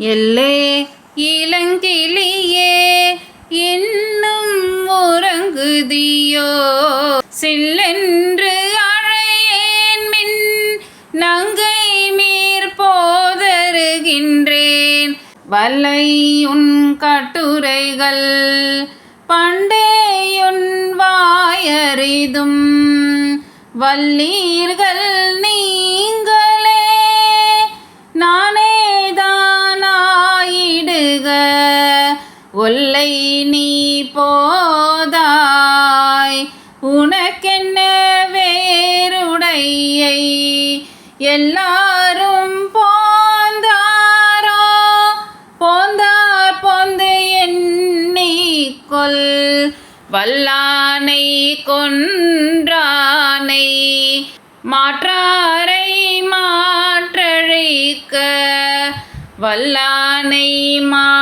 எல்லே இளங்கிளியே இன்னும் உறங்குதியோ? சில்லென்று அழையேன் மின் நங்கை மீர் போதருகின்றேன். வல்லை உன் கட்டுரைகள் பண்டேயுன் வாயறிதும். வல்லீர்கள் ஒல்லை நீ போதாய். உனக்கென்ன வேறுடையை? எல்லாரும் போந்தாரோ? போந்தார் போந்து எண்ணிக்கொள். வல்லானை கொன்றானை. மாற்றாரை மாற்றழைக்க. வல்லானை மா